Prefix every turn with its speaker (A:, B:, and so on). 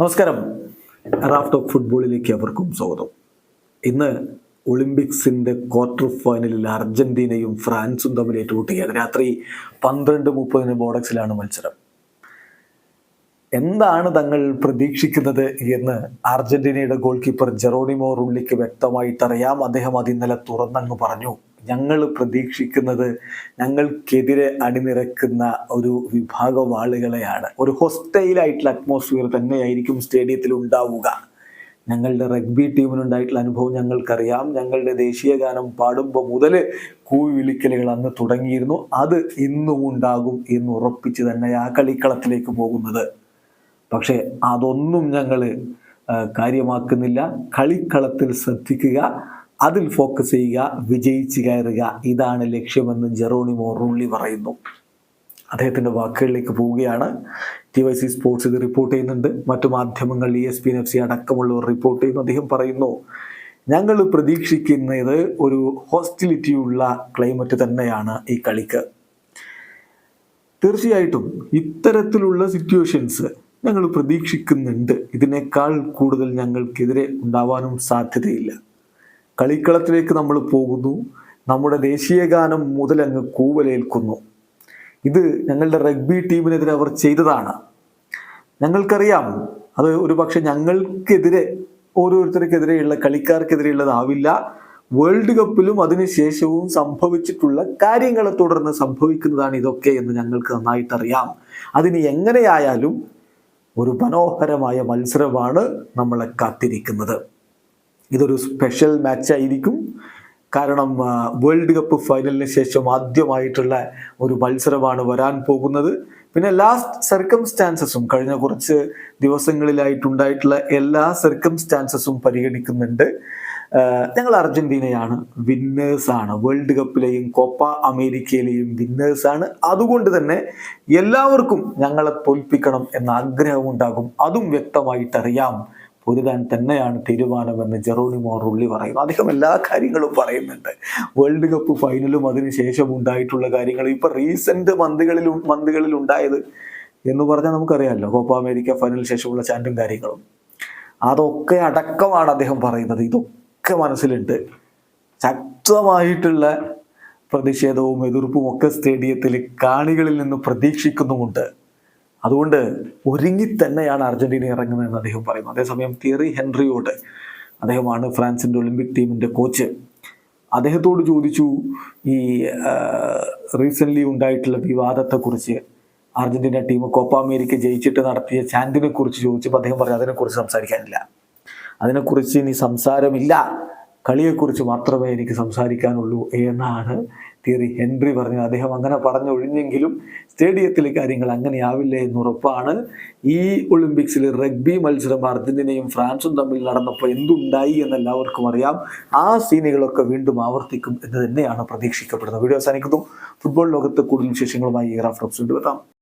A: നമസ്കാരം. Raf talk ഫുട്ബോളിലേക്ക് അവർക്കും സ്വാഗതം. ഇന്ന് ഒളിമ്പിക്സിന്റെ ക്വാർട്ടർ ഫൈനലിൽ അർജന്റീനയും ഫ്രാൻസും തമ്മിൽ ഏറ്റുമുട്ടുകയാണ്. രാത്രി പന്ത്രണ്ട് മുപ്പതിന് ബോർഡക്സിലാണ് മത്സരം. എന്താണ് തങ്ങൾ പ്രതീക്ഷിക്കുന്നത് എന്ന് അർജന്റീനയുടെ ഗോൾ കീപ്പർ ജെറോണിമോ റുള്ളിക്ക് വ്യക്തമായിട്ടറിയാം. അദ്ദേഹം അത് ഇന്നലെ തുറന്നങ്ങ് പറഞ്ഞു. ഞങ്ങൾ പ്രതീക്ഷിക്കുന്നത് ഞങ്ങൾക്കെതിരെ അണിനിരക്കുന്ന ഒരു വിഭാഗം ആളുകളെയാണ് ഒരു ഹോസ്റ്റൈലായിട്ടുള്ള അറ്റ്മോസ്ഫിയർ തന്നെയായിരിക്കും സ്റ്റേഡിയത്തിൽ ഉണ്ടാവുക. ഞങ്ങളുടെ റഗ്ബി ടീമിനുണ്ടായിട്ടുള്ള അനുഭവം ഞങ്ങൾക്കറിയാം. ഞങ്ങളുടെ ദേശീയ ഗാനം പാടുമ്പോൾ മുതൽ കൂവി വിളിക്കലുകൾ അന്ന് തുടങ്ങിയിരുന്നു. അത് ഇന്നും ഉണ്ടാകും എന്ന് ഉറപ്പിച്ച് തന്നെ ആ കളിക്കളത്തിലേക്ക് പോകുന്നത്. പക്ഷേ അതൊന്നും ഞങ്ങൾ കാര്യമാക്കുന്നില്ല. കളിക്കളത്തിൽ ശ്രദ്ധിക്കുക. അതിൽ ഫോക്കസ് ചെയ്യുക വിജയിച്ച് കയറുക. ഇതാണ് ലക്ഷ്യമെന്ന് ജെറോണിമോ റുള്ളി പറയുന്നു. അദ്ദേഹത്തിന്റെ വാക്കുകളിലേക്ക് പോവുകയാണ്. ടി വൈ സി സ്പോർട്സ് ഇത് റിപ്പോർട്ട് ചെയ്യുന്നുണ്ട്. മറ്റു മാധ്യമങ്ങൾ E S P N F C അടക്കമുള്ളവർ റിപ്പോർട്ട് ചെയ്യുന്നു. അദ്ദേഹം പറയുന്നു ഞങ്ങൾ പ്രതീക്ഷിക്കുന്നത് ഒരു ഹോസ്റ്റിലിറ്റിയുള്ള ക്ലൈമറ്റ് തന്നെയാണ് ഈ കളിക്ക്. തീർച്ചയായിട്ടും ഇത്തരത്തിലുള്ള സിറ്റുവേഷൻസ് ഞങ്ങൾ പ്രതീക്ഷിക്കുന്നുണ്ട്. ഇതിനേക്കാൾ കൂടുതൽ ഞങ്ങൾക്കെതിരെ ഉണ്ടാവാനും സാധ്യതയില്ല. കളിക്കളത്തിലേക്ക് നമ്മൾ പോകുന്നു. നമ്മുടെ ദേശീയ ഗാനം മുതലങ്ങ് കൂവലേൽക്കുന്നു. ഇത് ഞങ്ങളുടെ റഗ്ബി ടീമിനെതിരെ അവർ ചെയ്തതാണ്. ഞങ്ങൾക്കറിയാം അത് ഒരു പക്ഷെ ഞങ്ങൾക്കെതിരെ ഓരോരുത്തർക്കെതിരെയുള്ള കളിക്കാർക്കെതിരെയുള്ളതാവില്ല. വേൾഡ് കപ്പിലും അതിനുശേഷവും സംഭവിച്ചിട്ടുള്ള കാര്യങ്ങളെ തുടർന്ന് സംഭവിക്കുന്നതാണ് ഇതൊക്കെ എന്ന് ഞങ്ങൾക്ക് നന്നായിട്ടറിയാം. അതിന് എങ്ങനെയായാലും ഒരു മനോഹരമായ മത്സരമാണ് നമ്മളെ കാത്തിരിക്കുന്നത്. ഇതൊരു സ്പെഷ്യൽ മാച്ചായിരിക്കും കാരണം വേൾഡ് കപ്പ് ഫൈനലിന് ശേഷം ആദ്യമായിട്ടുള്ള ഒരു മത്സരമാണ് വരാൻ പോകുന്നത്. പിന്നെ ലാസ്റ്റ് സർക്കംസ്റ്റാൻസസും കഴിഞ്ഞ കുറച്ച് ദിവസങ്ങളിലായിട്ടുണ്ടായിട്ടുള്ള എല്ലാ സർക്കംസ്റ്റാൻസസും പരിഗണിക്കുന്നുണ്ട്. ഞങ്ങൾ അർജന്റീനയാണ് വിന്നേഴ്സാണ് വേൾഡ് കപ്പിലെയും കോപ്പ അമേരിക്കയിലെയും വിന്നേഴ്സാണ് അതുകൊണ്ട് തന്നെ എല്ലാവർക്കും ഞങ്ങളെ തോൽപ്പിക്കണം എന്ന ആഗ്രഹമുണ്ടാകും. അതും വ്യക്തമായിട്ടറിയാം. പൊരുതാൻ തന്നെയാണ് തീരുമാനമെന്ന് ജെറോണിമോ റുള്ളി പറയുന്നു. അദ്ദേഹം എല്ലാ കാര്യങ്ങളും പറയുന്നുണ്ട്. വേൾഡ് കപ്പ് ഫൈനലും അതിനുശേഷം ഉണ്ടായിട്ടുള്ള കാര്യങ്ങൾ ഇപ്പൊ റീസെന്റ് മന്തുകളിൽ മന്തുകളിൽ ഉണ്ടായത് എന്ന് പറഞ്ഞാൽ നമുക്കറിയാമല്ലോ കോപ്പ അമേരിക്ക ഫൈനൽ ശേഷമുള്ള ചാന്റും കാര്യങ്ങളും. അതൊക്കെ അടക്കമാണ് അദ്ദേഹം പറയുന്നത്. ഇതൊക്കെ മനസ്സിലുണ്ട്. ശക്തമായിട്ടുള്ള പ്രതിഷേധവും എതിർപ്പും ഒക്കെ സ്റ്റേഡിയത്തിൽ കാണികളിൽ നിന്ന് പ്രതീക്ഷിക്കുന്നുമുണ്ട്. അതുകൊണ്ട് ഒരുങ്ങി തന്നെയാണ് അർജന്റീന ഇറങ്ങുന്നതെന്ന് അദ്ദേഹം പറയുന്നു. അതേസമയം തിയറി ഹെൻറിയോട് അദ്ദേഹമാണ് ഫ്രാൻസിന്റെ ഒളിമ്പിക് ടീമിന്റെ കോച്ച് അദ്ദേഹത്തോട് ചോദിച്ചു ഈ റീസെന്റ്ലി ഉണ്ടായിട്ടുള്ള വിവാദത്തെക്കുറിച്ച് അർജന്റീന ടീം കോപ്പ അമേരിക്ക ജയിച്ചിട്ട് നടത്തിയ ചാൻഡിനെ കുറിച്ച് ചോദിച്ചപ്പോൾ അദ്ദേഹം പറഞ്ഞു അതിനെക്കുറിച്ച് സംസാരിക്കാനില്ല. അതിനെക്കുറിച്ച് ഇനി സംസാരമില്ല. കളിയെക്കുറിച്ച് മാത്രമേ എനിക്ക് സംസാരിക്കാനുള്ളൂ എന്നാണ് തിയറി ഹെൻറി പറഞ്ഞത്. അദ്ദേഹം അങ്ങനെ പറഞ്ഞൊഴിഞ്ഞെങ്കിലും സ്റ്റേഡിയത്തിലെ കാര്യങ്ങൾ അങ്ങനെയാവില്ല എന്നുറപ്പാണ് ഈ ഒളിമ്പിക്സിൽ റഗ്ബി മത്സരം അർജന്റീനയും ഫ്രാൻസും തമ്മിൽ നടന്നപ്പോൾ എന്തുണ്ടായി എന്ന് എല്ലാവർക്കും അറിയാം. ആ സീനുകളൊക്കെ വീണ്ടും ആവർത്തിക്കും എന്ന് തന്നെയാണ് പ്രതീക്ഷിക്കപ്പെടുന്നത്. വീഡിയോ അവസാനിക്കുന്നു. ഫുട്ബോൾ ലോകത്ത് കൂടുതൽ വിശേഷങ്ങളുമായി റാഫ് ടോപ്സ് കൊണ്ടുവരാം